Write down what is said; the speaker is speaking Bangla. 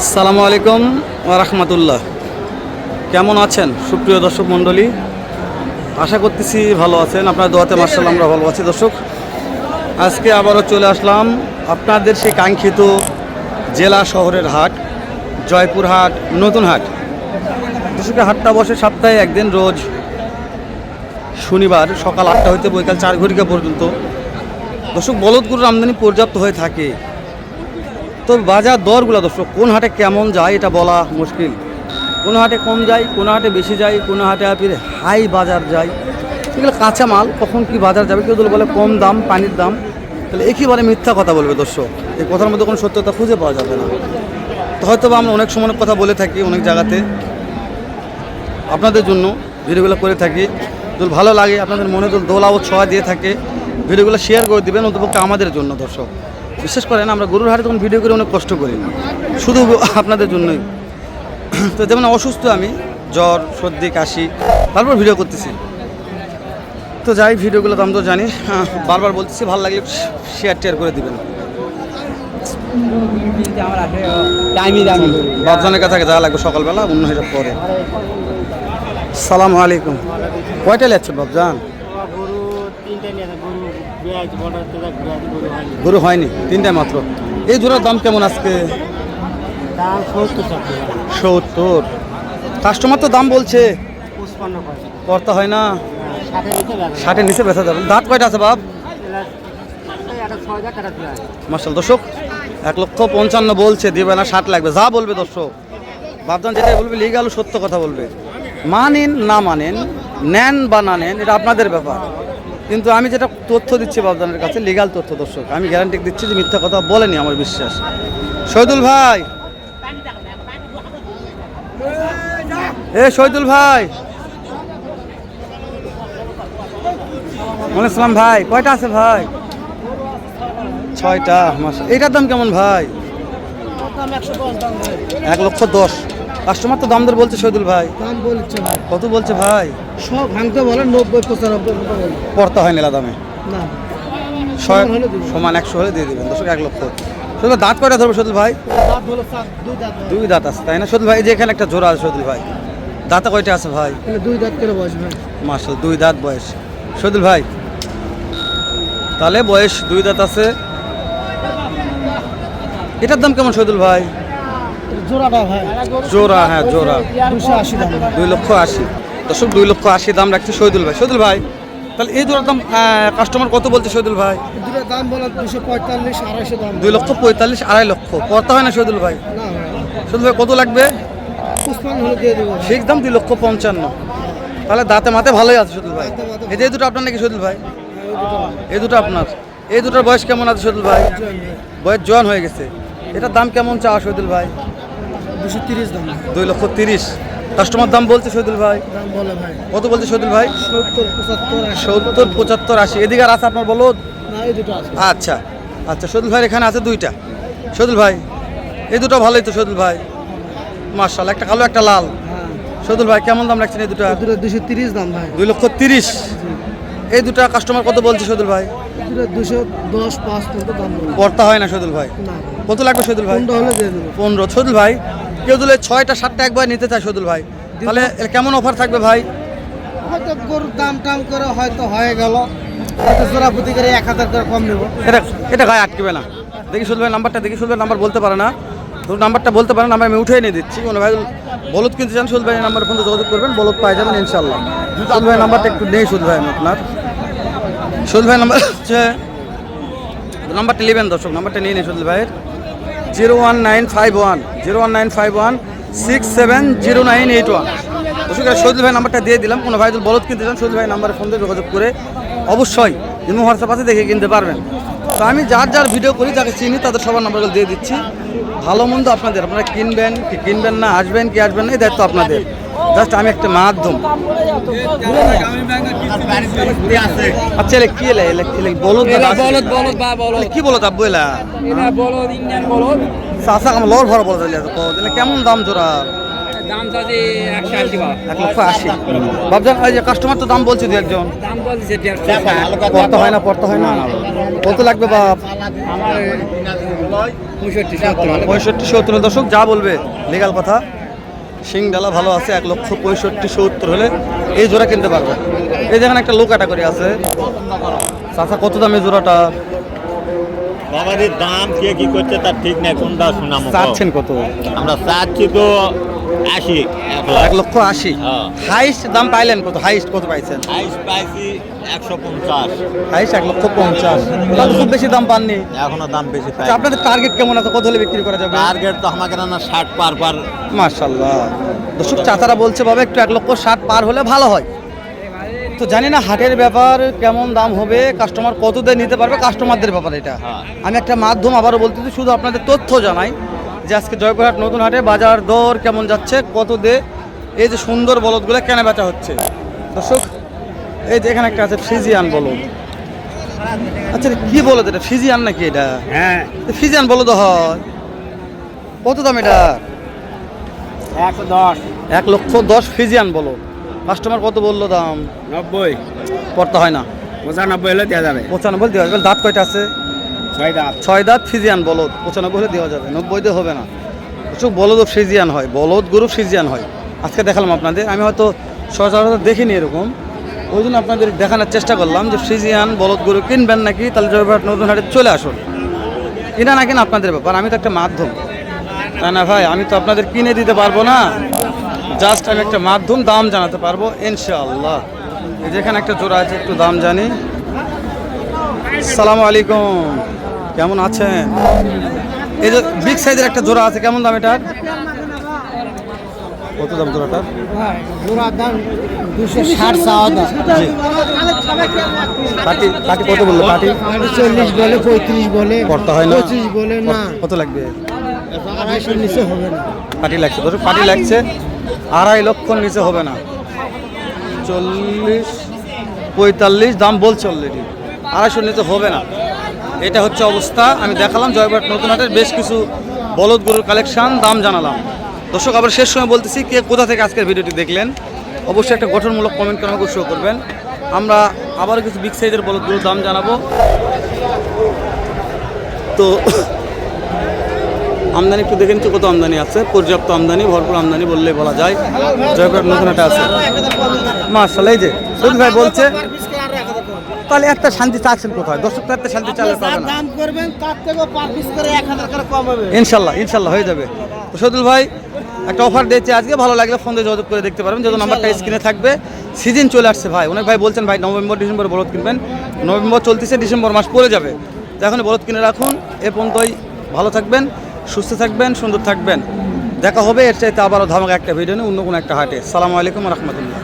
আসসালামু আলাইকুম রাহমাতুল্লাহ। কেমন আছেন সুপ্রিয় দর্শক মণ্ডলী? আশা করতেছি ভালো আছেন। আপনার দোয়াতে মার্শাল আমরা ভালো আছি দর্শক। আজকে আবারও চলে আসলাম আপনাদের সেই কাঙ্ক্ষিত জেলা শহরের হাট, জয়পুর হাট, নতুন হাট। দর্শকের হাটটা বসে সপ্তাহে একদিন রোজ শনিবার সকাল আটটা হইতে বৈকাল চার ঘটিকা পর্যন্ত। দর্শক বলদগুলোর আমদানি পর্যাপ্ত হয়ে থাকে। তো বাজার দরগুলো দর্শক কোন হাটে কেমন যায় এটা বলা মুশকিল। কোন হাটে কম যায়, কোন হাটে বেশি যায়, কোন হাটে আপনি হাই বাজার যায়। এগুলো কাঁচা মাল, কখন কি বাজার যাবে কেউ বলে কম দাম, পানির দাম, তাহলে একেবারে মিথ্যা কথা বলবে দর্শক এই কথার মধ্যে কোনো সত্যতা খুঁজে পাওয়া যাবে না। তো হয়তো বা আমরা অনেক সময় কথা বলে থাকি অনেক জায়গাতে। আপনাদের জন্য ভিডিওগুলো করে থাকি। যদি ভালো লাগে, আপনাদের মনে যদি দোলা ও ছোঁয়া দিয়ে থাকে, ভিডিওগুলো শেয়ার করে দেবেন, অন্তপক্ষে আমাদের জন্য দর্শক। বিশেষ করেন, আমরা গরুর হাটে তখন ভিডিও করে অনেক কষ্ট করি। না শুধু আপনাদের জন্যই। তো যেমন অসুস্থ আমি, জ্বর, সর্দি, কাশি তারপর ভিডিও করতেছি। তো যাই ভিডিওগুলো তো আমি তো জানি। বারবার বলতেছি, ভালো লাগলে শেয়ার টেয়ার করে দিবেন। বাপজানের কাছে যাওয়া লাগবে সকালবেলা, অন্য হিসাব পরে। সালাম আলাইকুম। কয়টা লেগছে বাপজান গরু তিনটে নিয়ে আছে, গরু হয়নি। তিনটায় মাত্র। এই জোড়ার দাম কেমন আজকে? সত্তর কাস্টমার তো দাম বলছে। কর্তা হয় না। ষাটের নিচে বেচা যাবে। দাঁত কয়টা আছে বাপ? মার্শাল দর্শক এক লক্ষ পঞ্চান্ন বলছে দিবে না ষাট লাগবে। যা বলবে দর্শক বাপজান যেটাই বলবে লিগাল সত্য কথা বলবে। মানেন না মানেন নেন বা না নেন এটা আপনাদের ব্যাপার। কিন্তু আমি যেটা তথ্য দিচ্ছি বাপজানের কাছে লিগাল তথ্য দর্শক। আমি গ্যারান্টি দিচ্ছি যে মিথ্যা কথা বলেনি আমার বিশ্বাস। শহীদুল ভাই! এ শহীদুল ভাই! মনে ইসলাম ভাই কয়টা আছে ভাই? ছয়টা মাস এইটার দাম কেমন ভাই। এক লক্ষ দশ। কাস্টমার তো দাম দর বলছে শহীদুল ভাই। দাম বলছে ভাই। কত বলছে ভাই? সব ভাঙতে বলে নব্বই পঁচানব্বই পড়তে হয় নেলা দামে। না। সমান একশো হলে দিয়ে দেবেন দশক এক লক্ষ। শুধু দাঁত কয়টা ধরবে শহীদুল ভাই? দুই দাঁত দুই দাঁত আছে তাই না? শহীদুল ভাই এই যে এখানে একটা জোড়া আছে শহীদুল ভাই। দাঁতে কয়টা আছে ভাই? দুই দাঁত করে ভাই। মাসল দুই দাঁত বয়স। শহীদুল ভাই তাহলে বয়স দুই দাঁত আছে। এটার দাম কেমন শহীদুল ভাই? জোড়াটা ভাই। জোড়া হ্যাঁ জোড়া। দুশো আশি দাম দুই লক্ষ আশি। দর্শক দুই লক্ষ আশি দাম রাখছে শহীদুল ভাই। শহীদুল ভাই তাহলে এই জোড়ার দাম কাস্টমার কত বলছে শহীদুল ভাই? দাম বলে দুশো পঁয়তাল্লিশ আড়াইশো দাম। দুই লক্ষ পঁয়তাল্লিশ আড়াই লক্ষ। কত হয় না শহীদুল ভাই? শহীদুল ভাই কত লাগবে? ঠিক দাম দুই লক্ষ পঞ্চান্ন। তাহলে দাঁতে মাতে ভালোই আছে শহীদুল ভাই। এই যে দুটো আপনার নাকি শহীদুল ভাই? এই দুটো আপনার। এই দুটোর বয়স কেমন আছে শহীদুল ভাই। বয়স জোয়ান হয়ে গেছে। এটার দাম কেমন চাওয়া শহীদুল ভাই? দুশো তিরিশ দাম। দুই লক্ষ তিরিশ। কাস্টমার দাম বলছে শহীদুল ভাই। বলে ভাই কত বলছে শহীদুল ভাই? সত্তর পঁচাত্তর আশি। সত্তর পঁচাত্তর আশি। এদিকে আর আছে আপনার বলো আচ্ছা। আচ্ছা সদুল ভাইয়ের এখানে আছে দুইটা। সদুল ভাই এই দুটো ভালোই তো সদুল ভাই। মার্শাল একটা কালো একটা লাল। হ্যাঁ। ভাই কেমন দাম রাখছেন এই দুটো? দুশো তিরিশ দাম ভাই। দুই লক্ষ তিরিশ। এই দুটো কাস্টমার কত বলছে সদুল ভাই? দুশো দশ পাঁচ দাম পড়তা হয় না সদুল ভাই। কত লাগবে সদুল ভাই? পনেরো সদুল ভাই কেউ দিলে ছয়টা সাতটা একবার নিতে চায় সদুল ভাই। তাহলে কেমন অফার থাকবে ভাই? হয়তো গরুর দাম টাম করে হয়তো হয়ে গেল। হয়তো জোড়া প্রতি করে এক হাজার করে কম নেব। এটা এটা গায়ে আটকেবে না। দেখি শুধু ভাই নাম্বারটা দেখি শুধু নাম্বার বলতে পারে না। তো নাম্বারটা বলতে পারেন নাম্বার আমি উঠে নিয়ে দিচ্ছি। কোনো ভাই বলদ কিনতে চান সুদ ভাই নাম্বার ফোন যোগাযোগ করবেন বলদ পাই যাবেন ইনশাল্লাহ সুদ ভাই নাম্বারটা একটু নেই সুদ ভাই আমি আপনার। সুদ ভাই নাম্বার হচ্ছে নাম্বারটা নেবেন দর্শক নাম্বারটা নিয়ে নিন সুদ ভাইয়ের। Zero one nine five one, zero one nine five one, six seven zero nine eight one. Saidul ভাই নাম্বারটা দিয়ে দিলাম। কোনো ভাই যদি বলদ কিনতে চান সৈদুল ভাই নাম্বারে ফোন দিয়ে যোগাযোগ করে অবশ্যই ইমো হোয়াটসঅ্যাপ আছে, দেখে কিনতে পারবেন। তো আমি যার যার ভিডিও করি, যাকে চিনি, তাদের সবার নাম্বারগুলো দিয়ে দিচ্ছি। ভালো মন্দ আপনাদের, আপনারা কিনবেন, কি কিনবেন না, আসবেন কি আসবেন না, এই দায়িত্ব আপনাদের। জাস্ট আমি একটা মাধ্যম। আচ্ছা এলে কি এলে? এলে এলে বলদ না বলদ বলদ বা বলদ। কি বলদ আব্বু এলা? এটা বলদ ইন্ডিয়ান বলদ। চাষা আমার লর ভরা বলদ এলে তো এলে কেমন দাম জোড়া? দাম চাচ্ছি একশো আশি বাবা এক লক্ষ আশি। বাবজান এই যে কাস্টমার তো দাম বলছে দু একজন। দাম বলছে পড়তে হয় না পড়তে হয় না। কত লাগবে বাপ? আমার পঁয়ষট্টি সত্তর। পঁয়ষট্টি সত্তর দশক যা বলবে লিগাল কথা। শিং ডালা ভালো আছে এক লক্ষ পঁয়ষট্টি সত্তর হলে এই জোড়া কিনতে পারবে। এই যেখানে একটা লো ক্যাটাগরি আছে। চাচা কত দামে জোড়াটা? বাবাদের দাম কে কি করছে তার ঠিক নাই কোনটা শোনা চাচ্ছেন কত? আমরা চাচ্ছি তো আশি। এক লক্ষ আশি। হ্যাঁ। হাইস্ট দাম পাইলেন কত? হাইস্ট কত পাইছেন? পাইছি একশো পঞ্চাশ। হাইস্ট এক লক্ষ পঞ্চাশ। খুব বেশি দাম পাননি। এখনও দাম বেশি পাই আচ্ছা, আপনাদের টার্গেট কেমন আছে? কত হলে বিক্রি করা যাবে? টার্গেট তো আমাকে না ষাট পার পার। মার্শাল্লাহ দর্শক চাচারা বলছে বাবা একটু এক লক্ষ ষাট পার হলে ভালো হয়। তো জানি না হাটের ব্যাপার কেমন দাম হবে কাস্টমার কত দিয়ে নিতে পারবে কাস্টমারদের ব্যাপার এটা। হ্যাঁ। আমি একটা মাধ্যম আবারও বলতেছি শুধু আপনাদের তথ্য জানাই। যে আজকে জয়পুরহাট নতুন হাটে বাজার দর কেমন যাচ্ছে কত দে এই যে সুন্দর বলদগুলো কেনা বেচা হচ্ছে। দর্শক এই যে এখানে একটা আছে ফিজিয়ান বলদ। আচ্ছা কি বলদ এটা? ফিজিয়ান নাকি এটা? হ্যাঁ। ফিজিয়ান বলদ হয়। কত দাম এটা? একশো দশ। এক লক্ষ দশ ফিজিয়ান বলো কাস্টমার কত বলল দাম? নব্বই। পড়তে হয় না। পঁচানব্বই হলে দেওয়া যাবে। পঁচানব্বই দেওয়া যাবে। দাঁত কয়টা আছে? ছয় দাম ছয় দাঁত ফিজিয়ান, বলদ। পঁচানব্বই হলে দেওয়া যাবে। নব্বই দিয়ে হবে না। প্রচুর বলদ ফিজিয়ান হয়। বলদ গরু ফিজিয়ান হয়। আজকে দেখালাম আপনাদের। আমি হয়তো সচরাচর দেখিনি এরকম। ওই জন্য আপনাদের দেখানোর চেষ্টা করলাম যে ফ্রিজিয়ান বলদ গরু কিনবেন নাকি? তাহলে জয়পুরহাট নতুন হাটে চলে আসুন। কিনা না কিনা আপনাদের ব্যাপার। আমি তো একটা মাধ্যম। তাই না ভাই? আমি তো আপনাদের কিনে দিতে পারব না। জাস্ট আমি একটা মাধ্যম দাম জানাতে পারব, ইনশাআল্লাহ। যেখানে একটা জোড়া আছে, একটু দাম জানি। সালামু আলাইকুম। কেমন আছেন? এই যে বিগ সাইজের একটা জোড়া আছে, কেমন দাম এটার? কত দাম জোড়াটার? দাম দুশো ষাট দাম পাটি কত বলল চল্লিশ বলে পঁয়ত্রিশ বলে হয় বলে না? কত লাগবে? আড়াইশোর নিচে হবে না লাগছে ধরো পাটি লাগছে। আড়াই লক্ষর নিচে হবে না। চল্লিশ, পঁয়তাল্লিশ, দাম বলছে অলরেডি আড়াইশোর নিচে হবে না। এটা হচ্ছে অবস্থা। আমি দেখালাম জয়বাট নতুন হাটের বেশ কিছু বলদ গরুর কালেকশন, দাম জানালাম। দর্শক, আবার শেষ সময় বলতেছি কে কোথা থেকে আজকের ভিডিওটি দেখলেন। অবশ্যই একটা গঠনমূলক কমেন্ট করে আমাকে শো করবেন। আমরা আবার কিছু বিগ সাইজের বলদ গরুর দাম জানাব। তো, আমদানি একটু দেখেন নিচ্ছি কত আমদানি আছে। পর্যাপ্ত আমদানি, ভরপুর আমদানি বললেই বলা যায়। জয়পুর নতুন একটা আছে। মার্শাল এই যে ভাই বলছে তাহলে একটা শান্তি চাচ্ছেন কোথায়? দর্শক তো একটা শান্তি চালে পাবে না। দাম করবেন তার থেকেও পার পিস করে এক হাজার করে কম হবে। ইনশাল্লাহ ইনশাল্লাহ হয়ে যাবে। তো সদুল ভাই একটা অফার দিয়েছে আজকে ভালো লাগলে ফোন দিয়ে যোগাযোগ করে দেখতে পারবেন। যেহেতু নাম্বারটা স্ক্রিনে থাকবে সিজন চলে আসছে ভাই। অনেক ভাই বলছেন ভাই নভেম্বর ডিসেম্বর বলদ কিনবেন। নভেম্বর চলতেছে ডিসেম্বর মাস পড়ে যাবে। তো এখন বলদ কিনে রাখুন। এ পর্যন্তই ভালো থাকবেন সুস্থ থাকবেন সুন্দর থাকবেন। দেখা হবে এর চাইতে আবারও ধামাকা একটা ভিডিও নিয়ে অন্য কোনো একটা হাটে। সালামু আলাইকুম রহমতুল্লাহ।